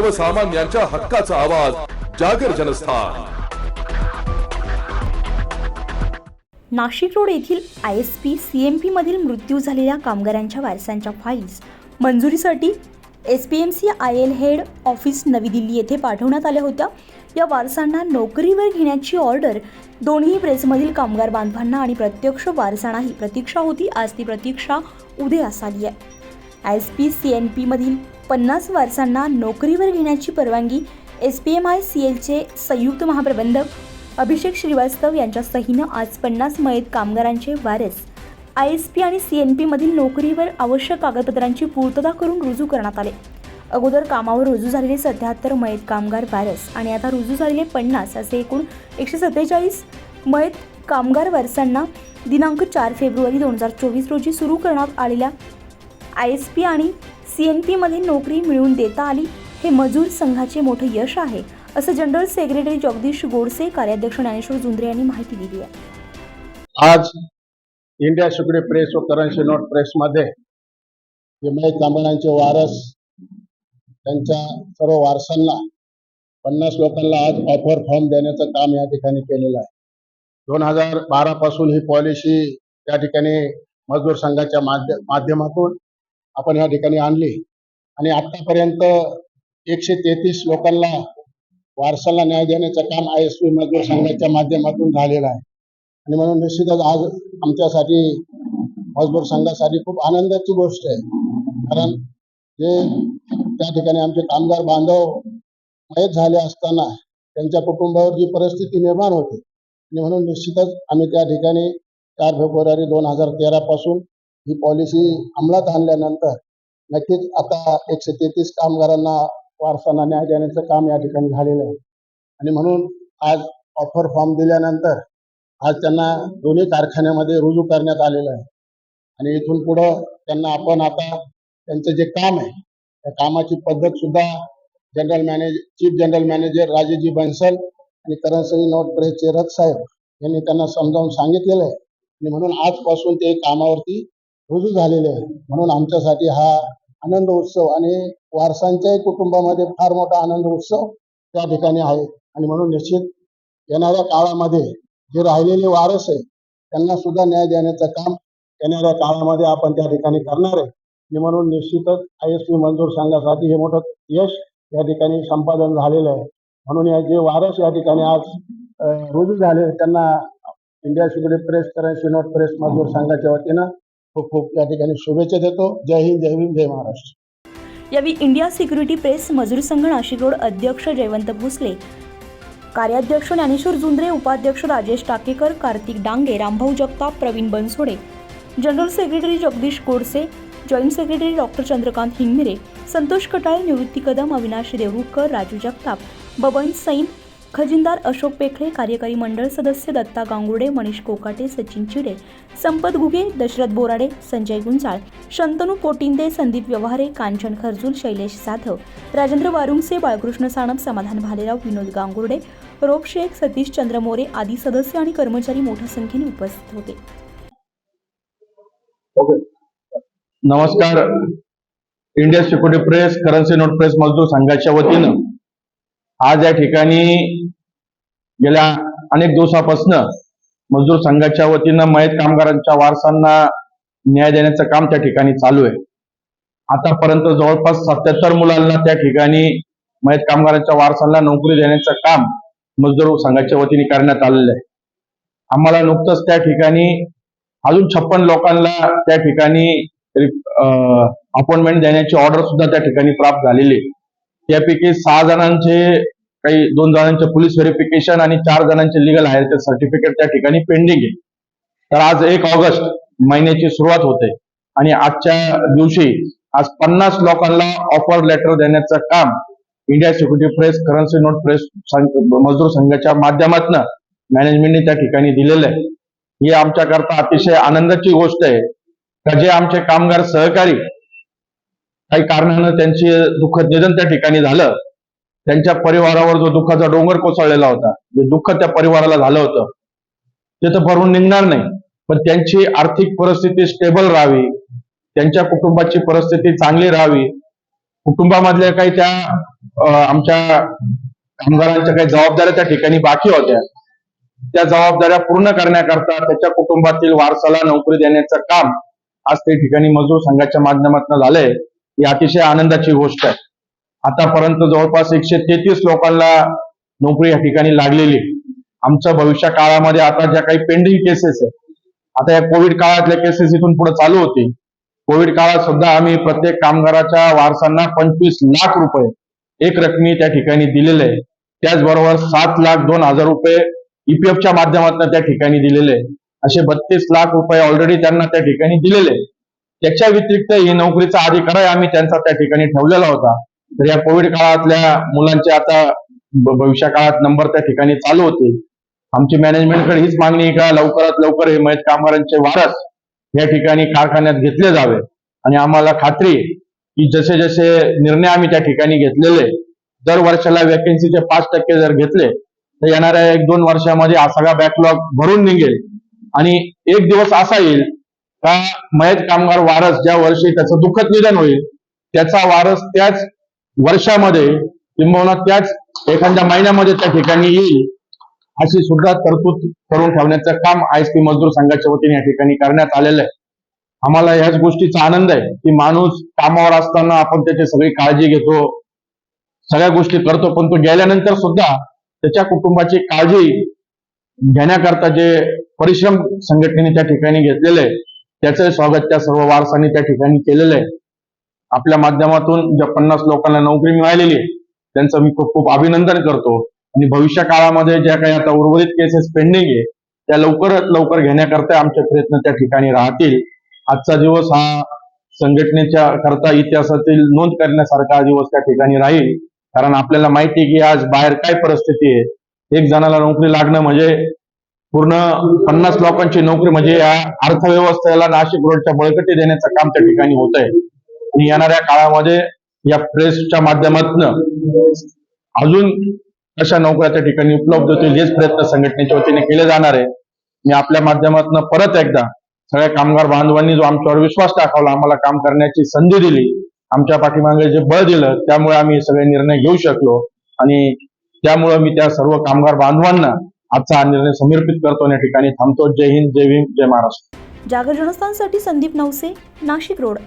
सर्वसामान्यांच्या हक्काचा आवाज जागर जनस्थान. नाशिक रोड येथील I S P C M पीमधील मृत्यू झालेल्या कामगारांच्या वारसांच्या फाईल्स मंजुरीसाठी S P M C I L head office नवी दिल्ली येथे पाठवण्यात आल्या होत्या. या वारसांना नोकरीवर घेण्याची ऑर्डर दोन्ही प्रेसमधील कामगार बांधवांना आणि प्रत्यक्ष वारसांनाही प्रतीक्षा होती. आज ती प्रतीक्षा उद्या असाली आहे. I S P C N पीमधील पन्नास वारसांना नोकरीवर घेण्याची परवानगी S P M I C एलचे संयुक्त महाप्रबंधक अभिषेक श्रीवास्तव यांच्या सहीनं आज पन्नास मयत कामगारांचे वारस आय एस पी आणि सी एन पीमधील नोकरीवर आवश्यक कागदपत्रांची पूर्तता करून रुजू करण्यात आले. अगोदर कामावर रुजू झालेले सत्याहत्तर मयत कामगार वारस आणि आता रुजू झालेले पन्नास असे एकूण एकशे सत्तेचाळीस मयत कामगार वारसांना दिनांक चार फेब्रुवारी दोन हजार चोवीस रोजी सुरू करण्यात आलेल्या आय एस पी आणि सी एन पीमध्ये नोकरी मिळवून देता आली हे मजूर संघाचे मोठे यश आहे असं जनरल सेक्रेटरी जगदीश गोडसे कार्याध्यक्ष ज्ञानेश्वर जुंद्रे यांनी माहिती दिली आहे. आज इंडिया सुकडे प्रेस व करन्सी नोट प्रेसमध्ये विमय मयत वारस त्यांच्या सर्व वारसांना पन्नास लोकांना आज ऑफर फॉर्म देण्याचं काम या ठिकाणी केलेलं आहे. दोन हजार बारा पासून ही पॉलिसी त्या ठिकाणी मजदूर संघाच्या माध्यमातून आपण या ठिकाणी आणली. आणि आतापर्यंत एकशे तेहतीस लोकांना वारसाला न्याय देण्याचं काम आय एस पी मजदूर संघाच्या माध्यमातून झालेलं आहे. आणि म्हणून निश्चितच आज आमच्यासाठी मजदूर संघासाठी खूप आनंदाची गोष्ट आहे. कारण जे त्या ठिकाणी आमचे कामगार बांधव मयत झाले असताना त्यांच्या कुटुंबावर जी परिस्थिती निर्माण होते आणि म्हणून निश्चितच आम्ही त्या ठिकाणी चार फेब्रुवारी दोन हजार तेरा पासून ही पॉलिसी अंमलात आणल्यानंतर नक्कीच आता एकशे तेहतीस कामगारांना वारसांना न्याय देण्याचं काम या ठिकाणी झालेलं आहे. आणि म्हणून आज ऑफर फॉर्म दिल्यानंतर आज त्यांना दोन्ही कारखान्यामध्ये रुजू करण्यात आलेलं आहे. आणि इथून पुढं त्यांना आपण आता त्यांचं जे काम आहे त्या कामाची पद्धत सुद्धा general manage chief general manager राजेजी Bansal आणि करन्सी नोट प्रेसचे रथ साहेब यांनी त्यांना समजावून सांगितलेलं आहे. आणि म्हणून आजपासून ते कामावरती रुजू झालेले आहे म्हणून आमच्यासाठी हा आनंद उत्सव आणि वारसांच्याही कुटुंबामध्ये फार मोठा आनंद उत्सव त्या ठिकाणी आहे. आणि म्हणून निश्चित येणाऱ्या काळामध्ये जे राहिलेले वारस आहे त्यांना सुद्धा न्याय देण्याचं काम येणाऱ्या काळामध्ये आपण त्या ठिकाणी करणार आहे. आणि म्हणून निश्चितच आय एस पी मंजूर संघासाठी हे मोठं यश या ठिकाणी संपादन झालेलं आहे. म्हणून या जे वारस या ठिकाणी आज रुजू झाले त्यांना India security press currency note press मजदूर संघाच्या वतीनं खूप खूप या ठिकाणी शुभेच्छा देतो. जय हिंद जय भीम जय महाराष्ट्र. यावेळी इंडिया सिक्युरिटी प्रेस मजूर संघ नाशिक रोड अध्यक्ष जयवंत भोसले कार्याध्यक्ष ज्ञानेश्वर जुंद्रे उपाध्यक्ष Rajesh Takekar Kartik Dange Rambhau Jagtap Pravin Bansode general secretary Jagdish Godse joint secretary doctor Chandrakant Hingmire Santosh Katale Nivrutti Kadam Avinash Devrukhkar Raju Jagtap Baban Sain खजिनदार Ashok Pekhale कार्यकारी मंडळ सदस्य दत्ता गांगुर्डे मनीष कोकाटे सचिन चिडे संपत घुगे दशरथ बोराडे संजय गुंजाळ शंतनू पोटिंदे संदीप व्यवहारे कांचन खरजूल शैलेश जाधव राजेंद्र वारुंगसे बाळकृष्ण साणप समाधान भालेराव विनोद गांगुर्डे रोप शेख सतीश चंद्र मोरे आदी सदस्य आणि कर्मचारी मोठ्या संख्येने उपस्थित होते. नमस्कार. India security press currency note press मजदूर संघाच्या वतीनं आज या ठिकाणी गेल्या अनेक दिवसापासून मजदूर संघाच्या वतीनं मयत कामगारांच्या वारसांना न्याय देण्याचं काम त्या ठिकाणी चालू आहे आतापर्यंत जवळपास सत्याहत्तर मुलांना त्या ठिकाणी मयत कामगारांच्या वारसांना नोकरी देण्याचं काम मजदूर संघाच्या वतीने करण्यात आलेलं आहे आम्हाला नुकतंच त्या ठिकाणी अजून छप्पन लोकांना त्या ठिकाणी अपॉइंटमेंट देण्याची ऑर्डर सुद्धा त्या ठिकाणी प्राप्त झालेली आहे. त्यापैकी सहा जणांचे काही दोन जणांचे पोलीस व्हेरिफिकेशन आणि चार जणांचे लिगल हायरचे सर्टिफिकेट त्या ठिकाणी पेंडिंग आहे. तर आज एक ऑगस्ट महिन्याची सुरुवात होते. आणि आजच्या दिवशी आज पन्नास लोकांना ऑफर लेटर देण्याचं काम India security press currency note press मजदूर संघाच्या माध्यमातून मॅनेजमेंटने त्या ठिकाणी दिलेलं आहे. ही आमच्याकरता अतिशय आनंदाची गोष्ट आहे. का जे आमचे कामगार सहकारी काही कारणानं त्यांचे दुःखद निधन त्या ठिकाणी झालं. त्यांच्या परिवारावर जो दुःखाचा डोंगर कोसळलेला होता जे दुःख त्या परिवाराला झालं होतं ते तर भरून निघणार नाही. पण त्यांची आर्थिक परिस्थिती स्टेबल राहावी त्यांच्या कुटुंबाची परिस्थिती चांगली राहावी. कुटुंबामधल्या काही त्या आमच्या कामगारांच्या काही जबाबदाऱ्या त्या ठिकाणी बाकी होत्या. त्या जबाबदाऱ्या पूर्ण करण्याकरता त्याच्या कुटुंबातील वारसाला नोकरी देण्याचं काम आज त्या ठिकाणी मजूर संघाच्या माध्यमातून झालंय. ही अतिशय आनंदाची गोष्ट आहे आतापर्यंत जवळपास एकशे तेहतीस लोकांना नोकरी या ठिकाणी लागलेली आहे. आमचं भविष्य काळामध्ये आता ज्या काही पेंडिंग केसेस आहेत आता या कोविड काळातल्या केसेस इथून पुढे चालू होतील कोविड काळात सुद्धा आम्ही प्रत्येक कामगाराच्या वारसांना पंचवीस लाख रुपये एक रकमी त्या ठिकाणी दिलेले आहे त्याचबरोबर सात लाख दोन हजार रुपये ईपीएफच्या माध्यमातून त्या ठिकाणी दिलेले आहे. असे बत्तीस लाख रुपये ऑलरेडी त्यांना त्या ठिकाणी दिलेले आहे. त्याच्या व्यतिरिक्त ही नोकरीचा अधिकारही आम्ही त्यांचा त्या ठिकाणी ठेवलेला होता. तर या कोविड काळातल्या मुलांचे आता भविष्या काळात नंबर त्या ठिकाणी चालू होते आमची मॅनेजमेंटकडे हीच मागणी का लवकरात लवकर हे मयत कामगारांचे वारस या ठिकाणी कारखान्यात घेतले जावे. आणि आम्हाला खात्री की जसे जसे निर्णय आम्ही त्या ठिकाणी घेतलेले दर वर्षाला वॅकन्सीचे पाच टक्के जर घेतले तर येणाऱ्या एक दोन वर्षामध्ये हा सगळा बॅकलॉग भरून निघेल. आणि एक दिवस असा येईल का मयत कामगार वारस ज्या वर्षी त्याचं दुःखद निधन होईल त्याचा वारस त्याच वर्षामध्ये किंबहुना त्याच एखाद्या महिन्यामध्ये त्या ठिकाणी येईल अशी सुद्धा तरतूद करून ठेवण्याचं काम आयएसपी मजदूर संघाच्या वतीने या ठिकाणी करण्यात आलेलं आहे. आम्हाला ह्याच गोष्टीचा आनंद आहे की माणूस कामावर असताना आपण त्याची सगळी काळजी घेतो सगळ्या गोष्टी करतो पण तो गेल्यानंतर सुद्धा त्याच्या कुटुंबाची काळजी घेण्याकरता जे परिश्रम संघटनेने त्या ठिकाणी घेतलेले आहे त्याचं स्वागत त्या सर्व वारसांनी त्या ठिकाणी केलेलं आहे आपल्या माध्यमातून ज्या पन्नास लोकांना नोकरी मिळालेली आहे त्यांचं मी खूप खूप अभिनंदन करतो. आणि भविष्य काळामध्ये ज्या काही आता उर्वरित केसेस पेंडिंग आहे त्या लवकरात लवकर घेण्याकरता आमचे प्रयत्न त्या ठिकाणी राहतील. आजचा दिवस हा संघटनेच्या करता इतिहासातील नोंद करण्यासारखा दिवस त्या ठिकाणी राहील. कारण आपल्याला माहिती आहे की आज बाहेर काय परिस्थिती आहे. एक जणाला नोकरी लागणं म्हणजे पूर्ण पन्नास लोकांची नोकरी म्हणजे या अर्थव्यवस्थेला नाशिक रोडच्या बळकटी देण्याचं काम त्या ठिकाणी होत आहे आणि येणाऱ्या काळामध्ये या प्रेसच्या माध्यमातून अजून अशा नोकऱ्या त्या ठिकाणी उपलब्ध होतील हेच प्रयत्न संघटनेच्या वतीने केले जाणार आहे. मी आपल्या माध्यमातून परत एकदा सगळ्या कामगार बांधवांनी जो आमच्यावर विश्वास दाखवला आम्हाला काम करण्याची संधी दिली आमच्या पाठीमागे जे बळ दिलं त्यामुळे आम्ही सगळे निर्णय घेऊ शकलो. आणि त्यामुळे मी त्या सर्व कामगार बांधवांना आजचा हा निर्णय समर्पित करतो या ठिकाणी थांबतो. जय हिंद जय भीम जय महाराष्ट्र. जागर जनस्थानसाठी संदीप नवसे नाशिक रोड.